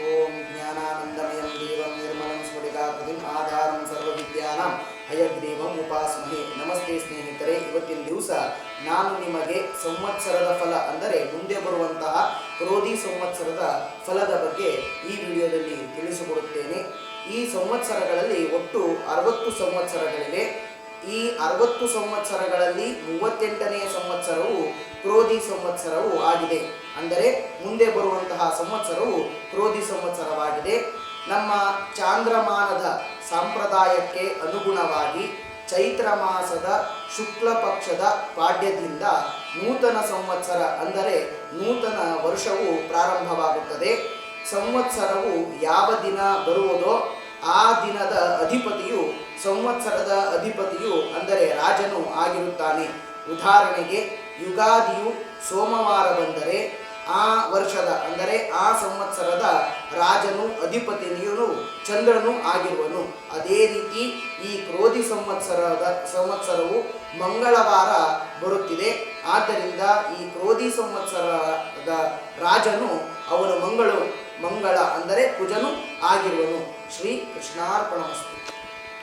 ಓಂ ಜ್ಞಾನಾನಂದಮಯಂ ದೇವಂ ನಿರ್ಮಲಂ ಸ್ಫುಟಿಕಾಕೃತಿಂ ಆಧಾರಂ ಸರ್ವವಿದ್ಯಾನಾಂ ಹಯಗ್ರೀವಂ ಉಪಾಸ್ಮಹೆ ನಮಸ್ತೆ ಸ್ನೇಹಿತರೆ ಇವತ್ತಿನ ದಿವಸ ನಾನು ನಿಮಗೆ ಸಂವತ್ಸರದ ಫಲ, ಅಂದರೆ ಮುಂದೆ ಬರುವಂತಹ ಕ್ರೋಧಿ ಸಂವತ್ಸರದ ಫಲದ ಬಗ್ಗೆ ಈ ವಿಡಿಯೋದಲ್ಲಿ ತಿಳಿಸಿಕೊಡುತ್ತೇನೆ. ಈ ಸಂವತ್ಸರಗಳಲ್ಲಿ ಒಟ್ಟು ಅರವತ್ತು ಸಂವತ್ಸರಗಳಿವೆ. ಈ ಅರವತ್ತು ಸಂವತ್ಸರಗಳಲ್ಲಿ ಮೂವತ್ತೆಂಟನೆಯ ಸಂವತ್ಸರವು ಕ್ರೋಧಿ ಸಂವತ್ಸರವು ಆಗಿದೆ. ಅಂದರೆ ಮುಂದೆ ಬರುವಂತಹ ಸಂವತ್ಸರವು ಕ್ರೋಧಿ ಸಂವತ್ಸರವಾಗಿದೆ. ನಮ್ಮ ಚಾಂದ್ರಮಾನದ ಸಂಪ್ರದಾಯಕ್ಕೆ ಅನುಗುಣವಾಗಿ ಚೈತ್ರ ಮಾಸದ ಶುಕ್ಲ ಪಕ್ಷದ ಪಾಡ್ಯದಿಂದ ನೂತನ ಸಂವತ್ಸರ ಅಂದರೆ ನೂತನ ವರ್ಷವು ಪ್ರಾರಂಭವಾಗುತ್ತದೆ. ಸಂವತ್ಸರವು ಯಾವ ದಿನ ಬರುವುದೋ ಆ ದಿನದ ಅಧಿಪತಿಯು ಸಂವತ್ಸರದ ಅಧಿಪತಿಯು ಅಂದರೆ ರಾಜನು ಆಗಿರುತ್ತಾನೆ. ಉದಾಹರಣೆಗೆ, ಯುಗಾದಿಯು ಸೋಮವಾರ ಬಂದರೆ ಆ ವರ್ಷದ, ಅಂದರೆ ಆ ಸಂವತ್ಸರದ ರಾಜನು, ಅಧಿಪತಿನಿಯನು, ಚಂದ್ರನು ಆಗಿರುವನು. ಅದೇ ರೀತಿ ಈ ಕ್ರೋಧಿ ಸಂವತ್ಸರದ, ಸಂವತ್ಸರವು ಮಂಗಳವಾರ ಬರುತ್ತಿದೆ. ಆದ್ದರಿಂದ ಈ ಕ್ರೋಧಿ ಸಂವತ್ಸರದ ರಾಜನು ಅವನು ಮಂಗಳು, ಮಂಗಳ, ಅಂದರೆ ಕುಜನು ಆಗಿರುವನು. ಶ್ರೀ ಕೃಷ್ಣಾರ್ಪಣಮಸ್ತು